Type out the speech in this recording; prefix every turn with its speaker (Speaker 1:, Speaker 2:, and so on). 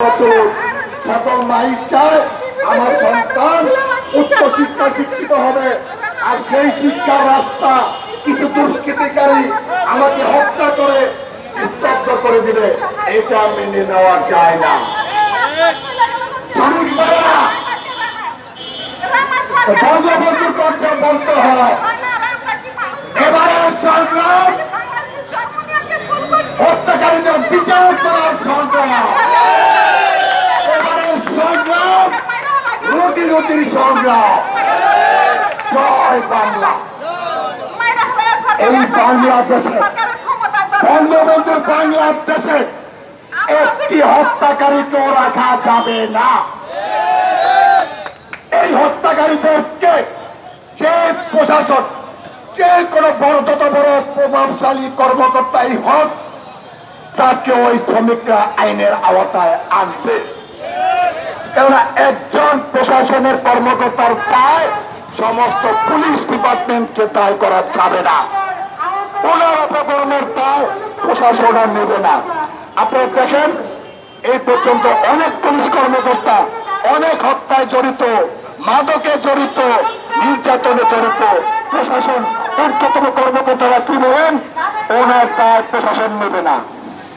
Speaker 1: সকল মাই চায়, আমার সন্তান উচ্চ শিক্ষা শিক্ষিত হবে। আর সেই শিক্ষার রাস্তা কিছু দুষ্কৃতিকারী আমাকে হত্যা করে, স্তব্ধ করে দিবে। এটা মেনে নেওয়া যায় না। বঙ্গবন্ধুর কণ্ঠে বলতে হয়। এবারের সংগ্রাম হত্যাকারীদের বিচার করার সংগ্রাম এবারের সংগ্রাম রুটির সংগ্রাম। জয় বাংলা। এই বাংলাদেশে বঙ্গবন্ধুর বাংলাদেশে একটি হত্যাকারীকেও রাখা যাবে না। এই হত্যাকারীদেরকে যে প্রশাসন যে কোনো বড় যত বড় প্রভাবশালী কর্মকর্তাই হোক তাকে ওই শ্রমিকরা আইনের আওতায় আনবে। কেননা একজন প্রশাসনের কর্মকর্তার দায় সমস্ত পুলিশ ডিপার্টমেন্টকে দায় করা যাবে না। ওনার অপকরণের দায় প্রশাসন আর নেবে না। আপনারা দেখেন, এই পর্যন্ত অনেক পুলিশ কর্মকর্তা অনেক হত্যায় জড়িত, মাদকে জড়িত, নির্যাতনে জড়িত। প্রশাসন ঊর্ধ্বতম কর্মকর্তারা কি বলেন? ওনার দায় প্রশাসন নেবে না।